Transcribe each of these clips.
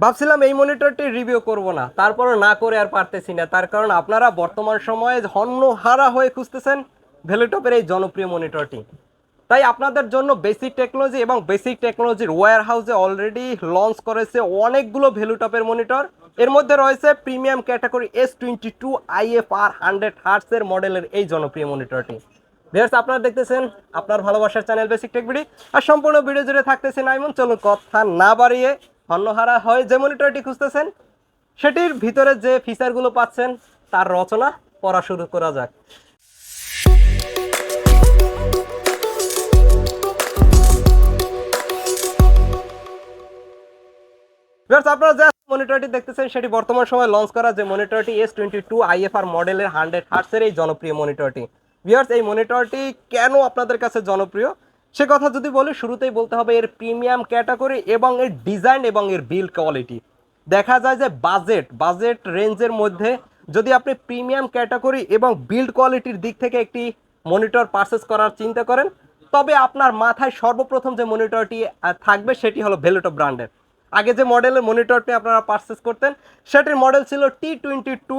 ভাবছিলাম এই মনিটরটি রিভিউ করব না। তারপরে না করে আর পারতেছি না। তার কারণ আপনারা বর্তমান সময়ে হন্যহারা হয়ে খুঁজতেছেন ভ্যালুটপের এই জনপ্রিয় মনিটরটি তাই আপনাদের জন্য বেসিক টেকনোলজি এবং বেসিক টেকনোলজির ওয়্যার হাউসে অলরেডি লঞ্চ করেছে অনেকগুলো ভ্যালুটপের মনিটর এর মধ্যে রয়েছে premium category S twenty two IF R hundred হার্টসের মডেলের এই জনপ্রিয় মনিটরটি ভিউয়ার্স আপনারা দেখতেছেন, আপনার ভালোবাসার চ্যানেল বেসিক টেক বিডি আর সম্পূর্ণ ভিডিও জুড়ে থাকতেছেন নাইমন চলুন কথা না বাড়িয়ে হন্যহারা হয় যে মনিটরটি খুঁজতেছেন, সেটির ভিতরে যে ফিচারগুলো পাচ্ছেন, তার রচনা পড়া শুরু করা যাক। আপনারা যে মনিটরটি দেখতেছেন, সেটি বর্তমান সময় লঞ্চ করা যে মনিটরটি S twenty two I F R মডেলের হান্ড্রেড হার্টসের এই জনপ্রিয় মনিটরটি। ভিউয়ার্স এই মনিটরটি কেন আপনাদের কাছে জনপ্রিয়? সে কথা যদি বলে, শুরুতেই বলতে হবে এর প্রিমিয়াম ক্যাটাগরি এবং এর ডিজাইন এবং এর বিল্ড কোয়ালিটি। দেখা যায় যে বাজেট বাজেট রেঞ্জের মধ্যে যদি আপনি প্রিমিয়াম ক্যাটাগরি এবং বিল্ড কোয়ালিটির দিক থেকে একটি মনিটর পারচেস করার চিন্তা করেন, তবে আপনার মাথায় সর্বপ্রথম যে মনিটরটি থাকবে সেটি হলো ভেলোটো ব্র্যান্ডের। আগে যে মডেলের মনিটরটি আপনারা পারচেস করতেন, সেটির মডেল ছিল T twenty two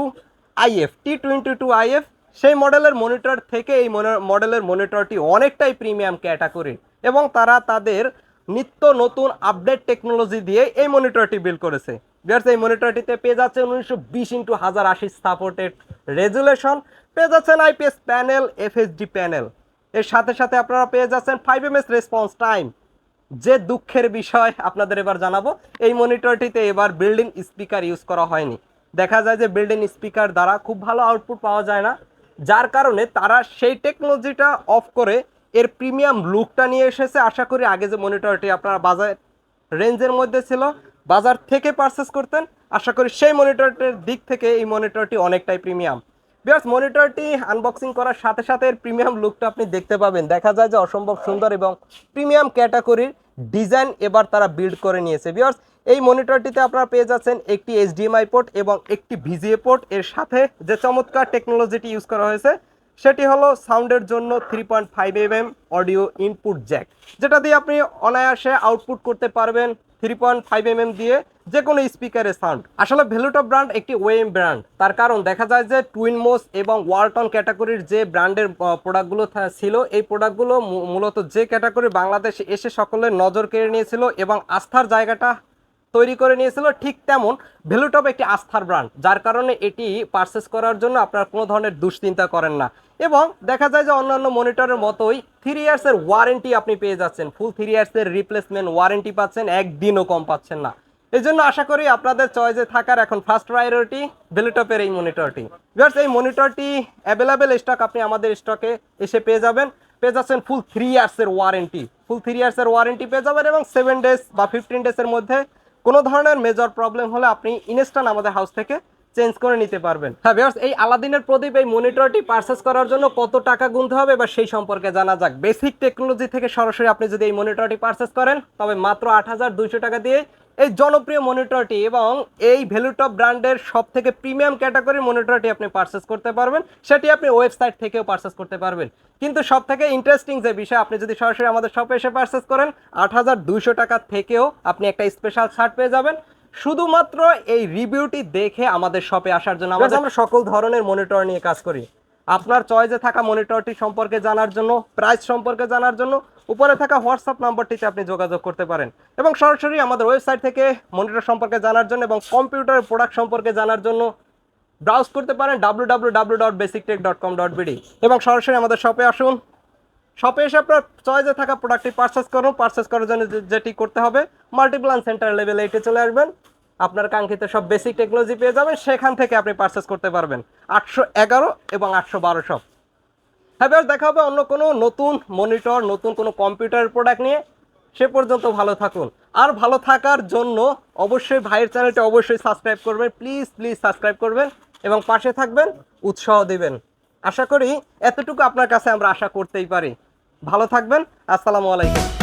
IF T twenty two IF সেই মডেলের মনিটর থেকে এই মডেলের মনিটরটি অনেকটাই প্রিমিয়াম ক্যাটাগরি এবং তারা তাদের নিত্য নতুন আপডেট টেকনোলজি দিয়ে এই মনিটরটি বিল করেছে। বিয়ার্স এই মনিটরটিতে পেয়ে যাচ্ছে উনিশশো বিশ ইন্টু হাজার আশি সাপোর্টেড রেজুলেশন পেয়ে যাচ্ছেন আইপিএস প্যানেল এফএসডি প্যানেল এর সাথে সাথে আপনারা পেয়ে যাচ্ছেন five M S response time যে দুঃখের বিষয় আপনাদের এবার জানাব, এই মনিটরটিতে এবার বিল্ডিং স্পিকার ইউজ করা হয়নি। দেখা যায় যে বিল্ডিং স্পিকার দ্বারা খুব ভালো আউটপুট পাওয়া যায় না। যার কারণে তারা সেই টেকনোলজিটা অফ করে এর প্রিমিয়াম লুকটা নিয়ে এসেছে। আশা করি আগে যে মনিটরটি আপনারা বাজার রেঞ্জের মধ্যে ছিল, বাজার থেকে পারচেস করতেন, আশা করি সেই মনিটরটির দিক থেকে এই মনিটরটি অনেকটাই প্রিমিয়াম বিয়ার্স মনিটরটি আনবক্সিং করার সাথে সাথে এর প্রিমিয়াম লুকটা আপনি দেখতে পাবেন। দেখা যায় যে অসম্ভব সুন্দর এবং প্রিমিয়াম ক্যাটাগরির ডিজাইন এবার তারা বিল্ড করে নিয়েছে। বিয়ার্স এই মনিটরটিতে আপনারা পেয়ে যাচ্ছেন একটি এইচডিএমআই পোর্ট এবং একটি ভিজিএ পোর্ট এর সাথে যে চমৎকার টেকনোলজিটি ইউজ করা হয়েছে, সেটি হলো সাউন্ডের জন্য three point five M audio input jack যেটা দিয়ে আপনি অনায়াসে আউটপুট করতে পারবেন three point five M M দিয়ে যে কোনো স্পিকারের সাউন্ড আসলে ভেলুটো ব্র্যান্ড একটি ওয়েম ব্র্যান্ড তার কারণ দেখা যায় যে টুইন মোস এবং ওয়ালটন ক্যাটাগরির যে ব্র্যান্ডের প্রোডাক্টগুলো ছিল, এই প্রোডাক্টগুলো মূলত যে ক্যাটাগরি বাংলাদেশে এসে সকলের নজর কেড়ে নিয়েছিল এবং আস্থার জায়গাটা তৈরি করে নিয়েছিল ঠিক তেমন ভ্যালুটপ একটি আস্থার ব্র্যান্ড যার কারণে এটি পারচেস করার জন্য আপনার কোনো ধরনের দুশ্চিন্তা করেন না। এবং দেখা যায় যে অন্যান্য মনিটরের মতোই থ্রি ইয়ার্সের ওয়ারেন্টি আপনি পেয়ে যাচ্ছেন। ফুল থ্রি ইয়ার্সের রিপ্লেসমেন্ট ওয়ারেন্টি পাচ্ছেন, একদিনও কম পাচ্ছেন না। এই জন্য আশা করি আপনাদের চয়েসে থাকার এখন ফার্স্ট প্রায়োরিটি ভ্যালুটপের এই মনিটরটি বিকজ এই মনিটরটি অ্যাভেলেবেল স্টক আপনি আমাদের স্টকে এসে পেয়ে যাবেন। পেয়ে যাচ্ছেন ফুল থ্রি ইয়ার্সের ওয়ারেন্টি ফুল থ্রি ইয়ার্সের ওয়ারেন্টি পেয়ে যাবেন এবং সেভেন ডেজ বা ফিফটিন ডেজের মধ্যে কোনো ধরনের মেজর প্রবলেম হলে আপনি ইনস্ট্যান্ট আমাদের হাউস থেকে চেঞ্জ করে নিতে পারবেন। হ্যাঁ ভিউয়ার্স এই আলাদিনের প্রদীপ, এই মনিটরটি পারচেস করার জন্য কত টাকা গুনতে হবে বা সেই সম্পর্কে জানা যাক। বেসিক টেকনোলজি থেকে সরাসরি আপনি যদি এই মনিটরটি পারচেস করেন, তবে মাত্র আট হাজার দুইশো টাকা দিয়ে এই জনপ্রিয় মনিটরটি এবং এই ভ্যালুটপ ব্র্যান্ডের সব থেকে প্রিমিয়াম ক্যাটাগরির মনিটরটি আপনি পারচেস করতে পারবেন। সেটি আপনি ওয়েবসাইট থেকেও পারচেস করতে পারবেন। কিন্তু সব থেকে ইন্টারেস্টিং যে বিষয় আপনি যদি সরাসরি আমাদের শপে এসে পারচেস করেন আট হাজার দুইশো টাকা থেকেও আপনি একটা স্পেশাল ছাড় পেয়ে যাবেন। শুধুমাত্র এই রিভিউটি দেখে আমাদের শপে আসার জন্য আমাদের আমরা সকল ধরনের মনিটর নিয়ে কাজ করি। আপনার চয়েসে থাকা মনিটরটি সম্পর্কে জানার জন্য প্রাইস সম্পর্কে জানার জন্য, উপরে থাকা হোয়াটসঅ্যাপ নাম্বারটিতে আপনি যোগাযোগ করতে পারেন। এবং সরাসরি আমাদের ওয়েবসাইট থেকে মনিটর সম্পর্কে জানার জন্য এবং কম্পিউটার প্রোডাক্ট সম্পর্কে জানার জন্য ব্রাউজ করতে পারেন W W W dot basic tech dot com dot BD এবং সরাসরি আমাদের শপে আসুন। শপে এসে আপনার চয়েসে থাকা প্রোডাক্টটি পারচেস করুন। পারচেস করার জন্য যেটি করতে হবে মাল্টিপ্লান সেন্টার লেভেল এইটে চলে আসবেন। আপনার কাঙ্ক্ষিত সব বেসিক টেকনোলজি পেয়ে যাবেন, সেখান থেকে আপনি পারচেস করতে পারবেন। আটশো এগারো এবং আটশো বারো সব। হ্যাঁ দেখা হবে অন্য কোনো নতুন মনিটর নতুন কোনো কম্পিউটার প্রোডাক্ট নিয়ে। সে পর্যন্ত ভালো থাকুন। আর ভালো থাকার জন্য অবশ্যই ভাইয়ের চ্যানেলটি অবশ্যই সাবস্ক্রাইব করবেন। প্লিজ প্লিজ সাবস্ক্রাইব করবেন এবং পাশে থাকবেন, উৎসাহ দিবেন। আশা করি এতটুকু আপনার কাছে আমরা আশা করতেই পারি। ভালো থাকবেন, আসসালামু আলাইকুম।